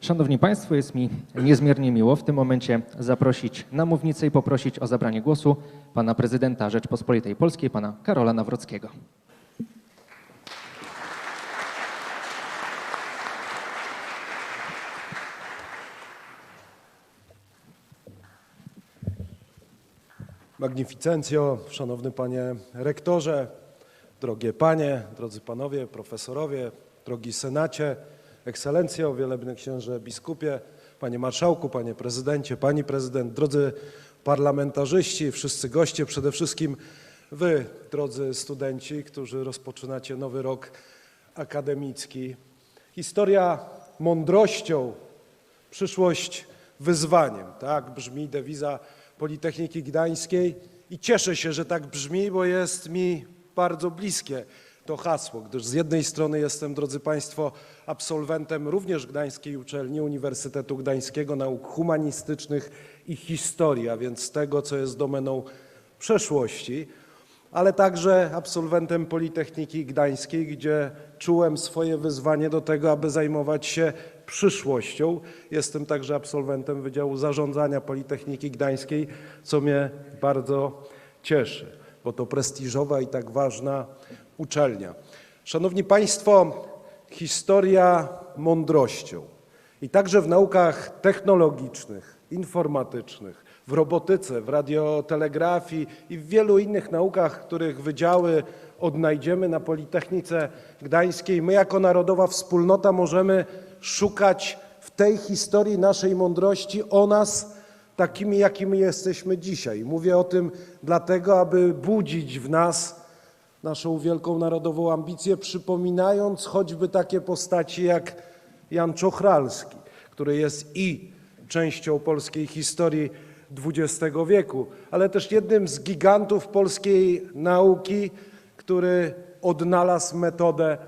Szanowni Państwo, jest mi niezmiernie miło w tym momencie zaprosić na mównicę i poprosić o zabranie głosu pana prezydenta Rzeczpospolitej Polskiej, pana Karola Nawrockiego. Magnificencjo, szanowny panie rektorze, drogie panie, drodzy panowie, profesorowie, drogi senacie, ekscelencjo, wielebny księże biskupie, panie marszałku, panie prezydencie, pani prezydent, drodzy parlamentarzyści, wszyscy goście, przede wszystkim wy, drodzy studenci, którzy rozpoczynacie nowy rok akademicki. Historia mądrością, przyszłość wyzwaniem. Tak brzmi dewiza Politechniki Gdańskiej i cieszę się, że tak brzmi, bo jest mi bardzo bliskie to hasło, gdyż z jednej strony jestem, drodzy Państwo, absolwentem również Gdańskiej Uczelni Uniwersytetu Gdańskiego Nauk Humanistycznych i Historii, a więc tego, co jest domeną przeszłości, ale także absolwentem Politechniki Gdańskiej, gdzie czułem swoje wyzwanie do tego, aby zajmować się przyszłością. Jestem także absolwentem Wydziału Zarządzania Politechniki Gdańskiej, co mnie bardzo cieszy, bo to prestiżowa i tak ważna uczelnia. Szanowni Państwo, historia mądrością. I także w naukach technologicznych, informatycznych, w robotyce, w radiotelegrafii i w wielu innych naukach, których wydziały odnajdziemy na Politechnice Gdańskiej, my jako narodowa wspólnota możemy szukać w tej historii naszej mądrości o nas takimi, jakimi jesteśmy dzisiaj. Mówię o tym dlatego, aby budzić w nas naszą wielką narodową ambicję, przypominając choćby takie postaci jak Jan Czochralski, który jest i częścią polskiej historii XX wieku, ale też jednym z gigantów polskiej nauki, który odnalazł metodę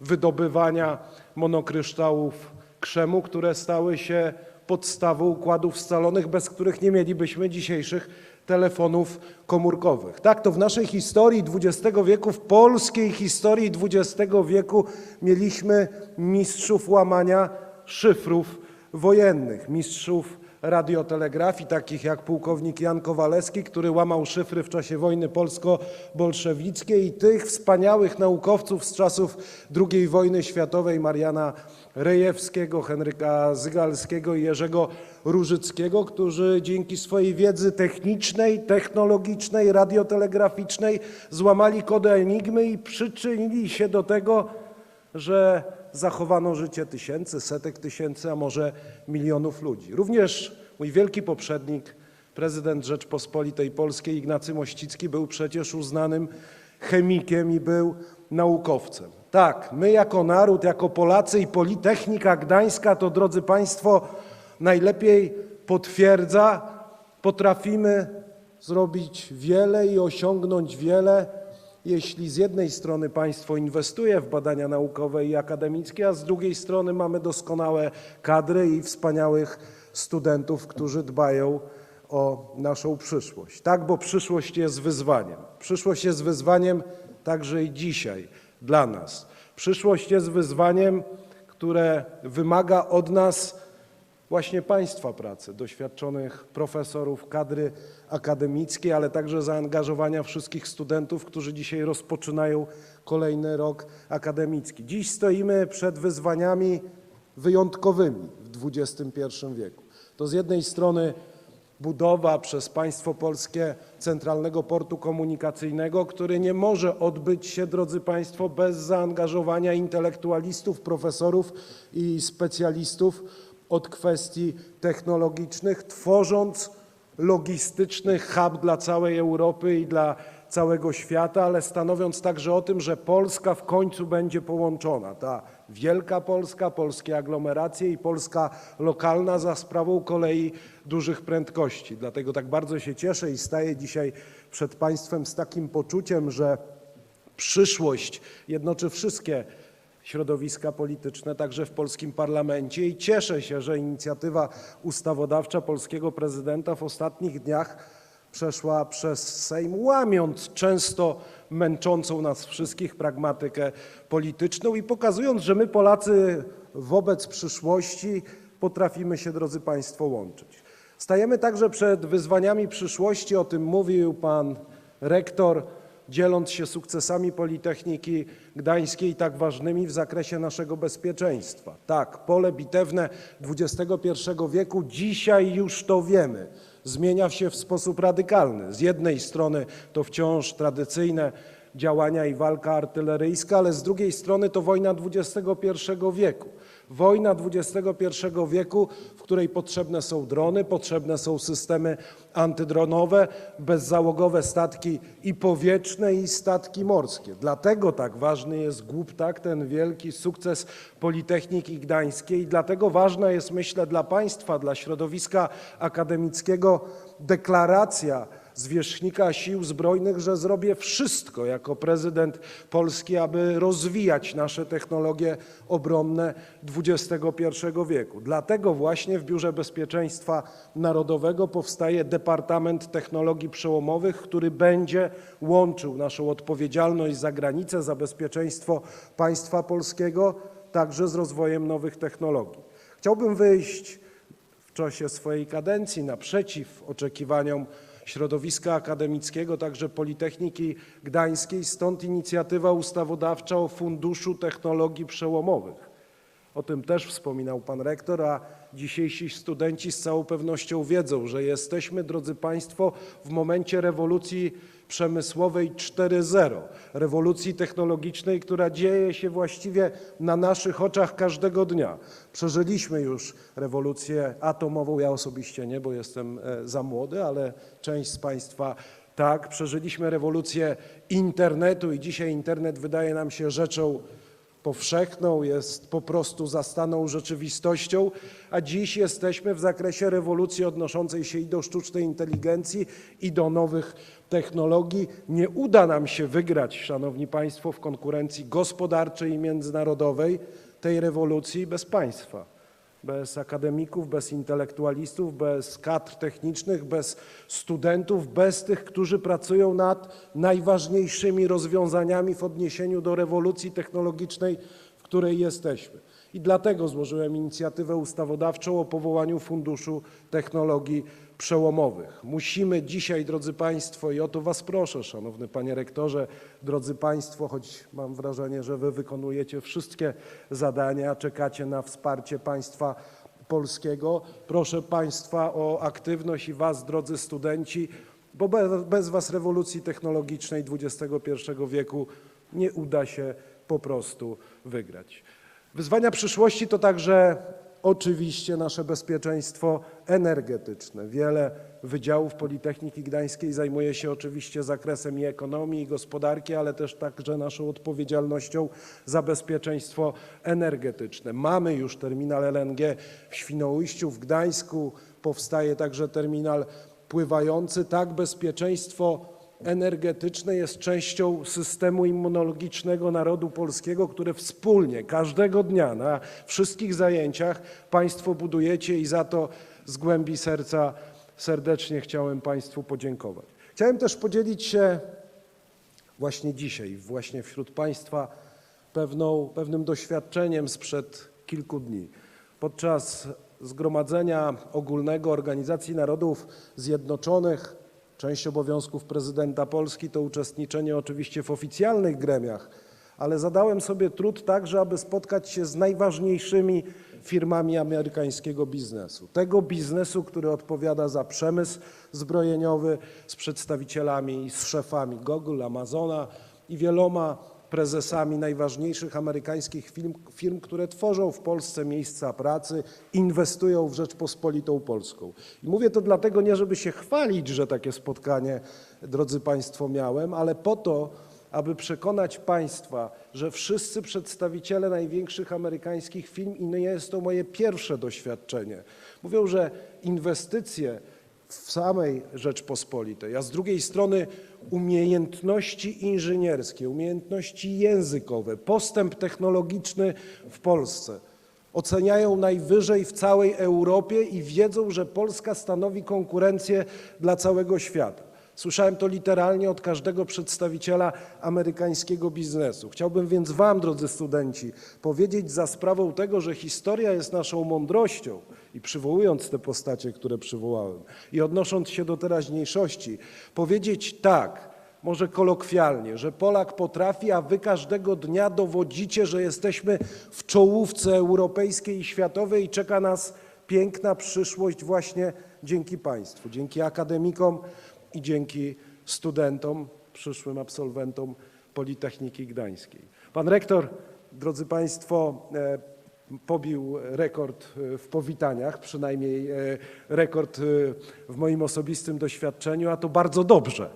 wydobywania monokryształów krzemu, które stały się podstawą układów scalonych, bez których nie mielibyśmy dzisiejszych telefonów komórkowych. Tak, to w naszej historii XX wieku, w polskiej historii XX wieku mieliśmy mistrzów łamania szyfrów wojennych, mistrzów radiotelegrafii, takich jak pułkownik Jan Kowalewski, który łamał szyfry w czasie wojny polsko-bolszewickiej i tych wspaniałych naukowców z czasów II wojny światowej, Mariana Rejewskiego, Henryka Zygalskiego i Jerzego Różyckiego, którzy dzięki swojej wiedzy technicznej, technologicznej, radiotelegraficznej złamali kody Enigmy i przyczynili się do tego, że zachowano życie tysięcy, setek tysięcy, a może milionów ludzi. Również mój wielki poprzednik, prezydent Rzeczpospolitej Polskiej Ignacy Mościcki był przecież uznanym chemikiem i był naukowcem. Tak, my jako naród, jako Polacy i Politechnika Gdańska to, drodzy Państwo, najlepiej potwierdza, potrafimy zrobić wiele i osiągnąć wiele, jeśli z jednej strony państwo inwestuje w badania naukowe i akademickie, a z drugiej strony mamy doskonałe kadry i wspaniałych studentów, którzy dbają o naszą przyszłość. Tak, bo przyszłość jest wyzwaniem. Przyszłość jest wyzwaniem także i dzisiaj dla nas. Przyszłość jest wyzwaniem, które wymaga od nas właśnie Państwa pracy, doświadczonych profesorów, kadry akademickiej, ale także zaangażowania wszystkich studentów, którzy dzisiaj rozpoczynają kolejny rok akademicki. Dziś stoimy przed wyzwaniami wyjątkowymi w XXI wieku. To z jednej strony budowa przez państwo polskie centralnego portu komunikacyjnego, który nie może odbyć się, drodzy Państwo, bez zaangażowania intelektualistów, profesorów i specjalistów od kwestii technologicznych, tworząc logistyczny hub dla całej Europy i dla całego świata, ale stanowiąc także o tym, że Polska w końcu będzie połączona. Ta wielka Polska, polskie aglomeracje i Polska lokalna za sprawą kolei dużych prędkości. Dlatego tak bardzo się cieszę i staję dzisiaj przed Państwem z takim poczuciem, że przyszłość jednoczy wszystkie środowiska polityczne, także w polskim parlamencie i cieszę się, że inicjatywa ustawodawcza polskiego prezydenta w ostatnich dniach przeszła przez Sejm, łamiąc często męczącą nas wszystkich pragmatykę polityczną i pokazując, że my Polacy wobec przyszłości potrafimy się, drodzy Państwo, łączyć. Stajemy także przed wyzwaniami przyszłości, o tym mówił Pan Rektor, dzieląc się sukcesami Politechniki Gdańskiej, tak ważnymi w zakresie naszego bezpieczeństwa. Tak, pole bitewne XXI wieku, dzisiaj już to wiemy, zmienia się w sposób radykalny. Z jednej strony to wciąż tradycyjne działania i walka artyleryjska, ale z drugiej strony to wojna XXI wieku. Wojna XXI wieku, w której potrzebne są drony, potrzebne są systemy antydronowe, bezzałogowe statki i powietrzne, i statki morskie. Dlatego tak ważny jest GUPTAK, ten wielki sukces Politechniki Gdańskiej. Dlatego ważna jest, myślę, dla państwa, dla środowiska akademickiego deklaracja zwierzchnika Sił Zbrojnych, że zrobię wszystko jako prezydent Polski, aby rozwijać nasze technologie obronne XXI wieku. Dlatego właśnie w Biurze Bezpieczeństwa Narodowego powstaje Departament Technologii Przełomowych, który będzie łączył naszą odpowiedzialność za granicę, za bezpieczeństwo państwa polskiego, także z rozwojem nowych technologii. Chciałbym wyjść w czasie swojej kadencji naprzeciw oczekiwaniom środowiska akademickiego, także Politechniki Gdańskiej, stąd inicjatywa ustawodawcza o Funduszu Technologii Przełomowych. O tym też wspominał pan rektor, a dzisiejsi studenci z całą pewnością wiedzą, że jesteśmy, drodzy Państwo, w momencie rewolucji przemysłowej 4.0, rewolucji technologicznej, która dzieje się właściwie na naszych oczach każdego dnia. Przeżyliśmy już rewolucję atomową, ja osobiście nie, bo jestem e, za młody, ale część z Państwa tak. Przeżyliśmy rewolucję internetu i dzisiaj internet wydaje nam się rzeczą powszechną, jest po prostu zastaną rzeczywistością, a dziś jesteśmy w zakresie rewolucji odnoszącej się i do sztucznej inteligencji, i do nowych technologii. Nie uda nam się wygrać, Szanowni Państwo, w konkurencji gospodarczej i międzynarodowej tej rewolucji bez państwa bez akademików, bez intelektualistów, bez kadr technicznych, bez studentów, bez tych, którzy pracują nad najważniejszymi rozwiązaniami w odniesieniu do rewolucji technologicznej, w której jesteśmy. I dlatego złożyłem inicjatywę ustawodawczą o powołaniu Funduszu Technologii Przełomowych. Musimy dzisiaj, drodzy Państwo, i o to Was proszę, Szanowny Panie Rektorze, drodzy Państwo, choć mam wrażenie, że Wy wykonujecie wszystkie zadania, czekacie na wsparcie państwa polskiego. Proszę Państwa o aktywność i Was, drodzy studenci, bo bez, Was rewolucji technologicznej XXI wieku nie uda się po prostu wygrać. Wyzwania przyszłości to także oczywiście nasze bezpieczeństwo energetyczne. Wiele wydziałów Politechniki Gdańskiej zajmuje się oczywiście zakresem i ekonomii, i gospodarki, ale też także naszą odpowiedzialnością za bezpieczeństwo energetyczne. Mamy już terminal LNG w Świnoujściu, w Gdańsku, powstaje także terminal pływający. Tak, bezpieczeństwo energetyczne jest częścią systemu immunologicznego narodu polskiego, które wspólnie, każdego dnia, na wszystkich zajęciach Państwo budujecie i za to z głębi serca serdecznie chciałem Państwu podziękować. Chciałem też podzielić się właśnie dzisiaj, właśnie wśród Państwa pewną, pewnym doświadczeniem sprzed kilku dni. Podczas Zgromadzenia Ogólnego Organizacji Narodów Zjednoczonych część obowiązków prezydenta Polski to uczestniczenie oczywiście w oficjalnych gremiach, ale zadałem sobie trud także, aby spotkać się z najważniejszymi firmami amerykańskiego biznesu. Tego biznesu, który odpowiada za przemysł zbrojeniowy, z przedstawicielami i z szefami Google, Amazona i wieloma prezesami najważniejszych amerykańskich firm, które tworzą w Polsce miejsca pracy, inwestują w Rzeczpospolitą Polską. I mówię to dlatego nie, żeby się chwalić, że takie spotkanie, drodzy Państwo, miałem, ale po to, aby przekonać Państwa, że wszyscy przedstawiciele największych amerykańskich firm, i nie jest to moje pierwsze doświadczenie, mówią, że inwestycje w samej Rzeczpospolitej, a z drugiej strony umiejętności inżynierskie, umiejętności językowe, postęp technologiczny w Polsce oceniają najwyżej w całej Europie i wiedzą, że Polska stanowi konkurencję dla całego świata. Słyszałem to literalnie od każdego przedstawiciela amerykańskiego biznesu. Chciałbym więc Wam, drodzy studenci, powiedzieć za sprawą tego, że historia jest naszą mądrością i przywołując te postacie, które przywołałem i odnosząc się do teraźniejszości, powiedzieć tak, może kolokwialnie, że Polak potrafi, a wy każdego dnia dowodzicie, że jesteśmy w czołówce europejskiej i światowej i czeka nas piękna przyszłość właśnie dzięki Państwu, dzięki akademikom i dzięki studentom, przyszłym absolwentom Politechniki Gdańskiej. Pan rektor, drodzy Państwo, e, pobił rekord e, w powitaniach, przynajmniej e, rekord w moim osobistym doświadczeniu, a to bardzo dobrze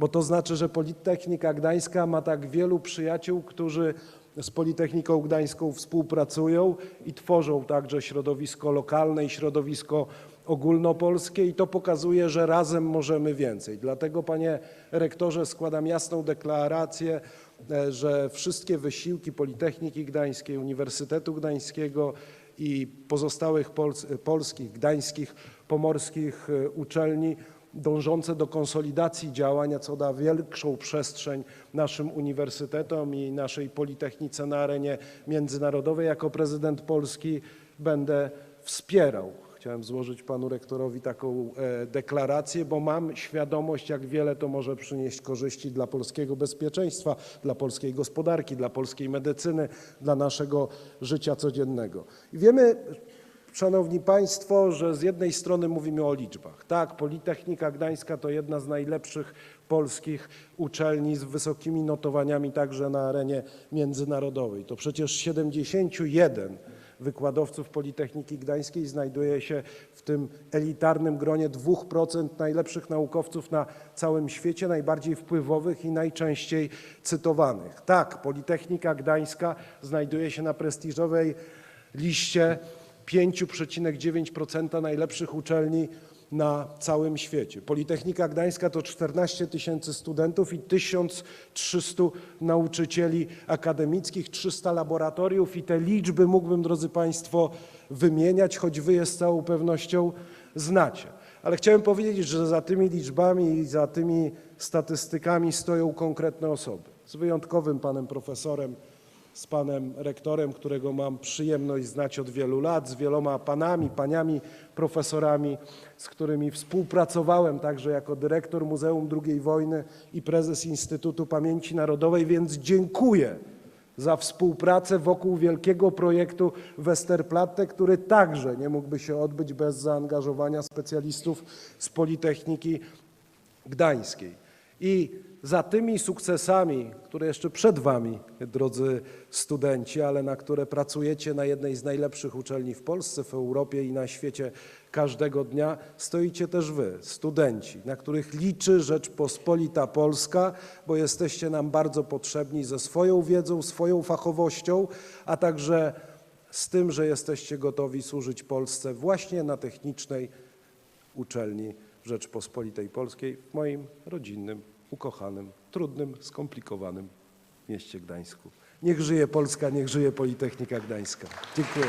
bo to znaczy, że Politechnika Gdańska ma tak wielu przyjaciół, którzy z Politechniką Gdańską współpracują i tworzą także środowisko lokalne i środowisko ogólnopolskie i to pokazuje, że razem możemy więcej. Dlatego, panie rektorze, składam jasną deklarację, e, że wszystkie wysiłki Politechniki Gdańskiej, Uniwersytetu Gdańskiego i pozostałych pols- polskich, gdańskich, pomorskich e, uczelni dążące do konsolidacji działania, co da większą przestrzeń naszym uniwersytetom i naszej Politechnice na arenie międzynarodowej. Jako prezydent Polski będę wspierał. Chciałem złożyć panu rektorowi taką e, deklarację, bo mam świadomość, jak wiele to może przynieść korzyści dla polskiego bezpieczeństwa, dla polskiej gospodarki, dla polskiej medycyny, dla naszego życia codziennego. I wiemy, Szanowni Państwo, że z jednej strony mówimy o liczbach. Tak, Politechnika Gdańska to jedna z najlepszych polskich uczelni z wysokimi notowaniami także na arenie międzynarodowej. To przecież 71 wykładowców Politechniki Gdańskiej znajduje się w tym elitarnym gronie 2% najlepszych naukowców na całym świecie, najbardziej wpływowych i najczęściej cytowanych. Tak, Politechnika Gdańska znajduje się na prestiżowej liście 5,9% najlepszych uczelni na całym świecie. Politechnika Gdańska to 14 tysięcy studentów i 1300 nauczycieli akademickich, 300 laboratoriów i te liczby mógłbym, drodzy Państwo, wymieniać, choć Wy je z całą pewnością znacie. Ale chciałem powiedzieć, że za tymi liczbami i za tymi statystykami stoją konkretne osoby. Z wyjątkowym panem profesorem z panem rektorem, którego mam przyjemność znać od wielu lat, z wieloma panami, paniami profesorami, z którymi współpracowałem także jako dyrektor Muzeum II Wojny i prezes Instytutu Pamięci Narodowej, więc dziękuję za współpracę wokół wielkiego projektu Westerplatte, który także nie mógłby się odbyć bez zaangażowania specjalistów z Politechniki Gdańskiej. I za tymi sukcesami, które jeszcze przed Wami, drodzy studenci, ale na które pracujecie na jednej z najlepszych uczelni w Polsce, w Europie i na świecie każdego dnia, stoicie też Wy, studenci, na których liczy Rzeczpospolita Polska, bo jesteście nam bardzo potrzebni ze swoją wiedzą, swoją fachowością, a także z tym, że jesteście gotowi służyć Polsce właśnie na technicznej uczelni Rzeczpospolitej Polskiej, w moim rodzinnym, ukochanym, trudnym, skomplikowanym mieście Gdańsku. Niech żyje Polska, niech żyje Politechnika Gdańska. Dziękuję.